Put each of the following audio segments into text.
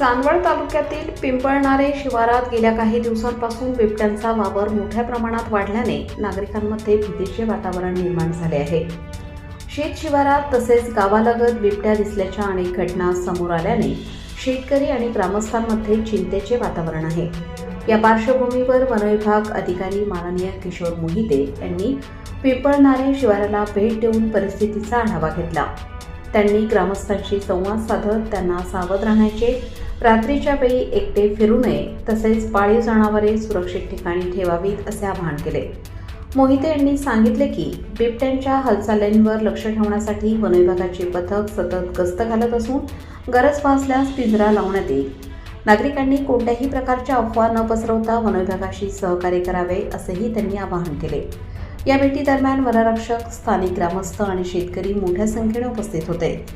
चांदवड तालुक्यातील पिंपळणारे शिवारात गेल्या काही दिवसांपासून बिबट्यांचा वावर मोठ्या प्रमाणात वाढल्याने नागरिकांमध्ये भीतीचे वातावरण निर्माण झाले आहे. शेत शिवारात तसेच गावालगत बिबट्या दिसल्याच्या अनेक घटना समोर आल्याने शेतकरी आणि ग्रामस्थांमध्ये चिंतेचे वातावरण आहे. या पार्श्वभूमीवर वनविभाग अधिकारी माननीय किशोर मोहिते यांनी पिंपळणारे शिवाराला भेट देऊन परिस्थितीचा आढावा घेतला. त्यांनी ग्रामस्थांशी संवाद साधत त्यांना सावध राहण्याचे रात्रीच्या वेळी एकटे फिरू नये तसेच पाळीव जनावरे सुरक्षित ठिकाणी ठेवावीत असे आवाहन केले. मोहिते यांनी सांगितले की बिबट्यांच्या हालचालींवर लक्ष ठेवण्यासाठी वनविभागाचे पथक सतत गस्त घालत असून गरज भासल्यास पिंजरा लावण्यात येईल. नागरिकांनी कोणत्याही प्रकारच्या अफवा न पसरवता वनविभागाशी सहकार्य करावे असेही त्यांनी आवाहन केले. या भेटीदरम्यान वनरक्षक स्थानिक ग्रामस्थ आणि शेतकरी मोठ्या संख्येने उपस्थित होते.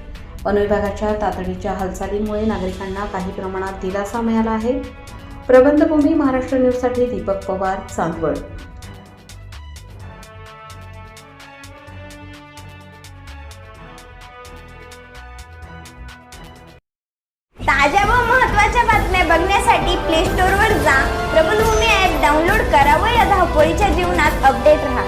वनविभागाच्या तातडीच्या हालचालींमुळे नागरिकांना काही प्रमाणात दिलासा मिळाला आहे. प्रबंधभूमी महाराष्ट्र न्यूजसाठी दीपक पवार चांदवड. ताज्या व महत्त्वाच्या बातम्या बघण्यासाठी प्ले स्टोअरवर जा. प्रबलभूमी ॲप डाउनलोड करा व या धावपळीच्या जीवनात अपडेट राहा.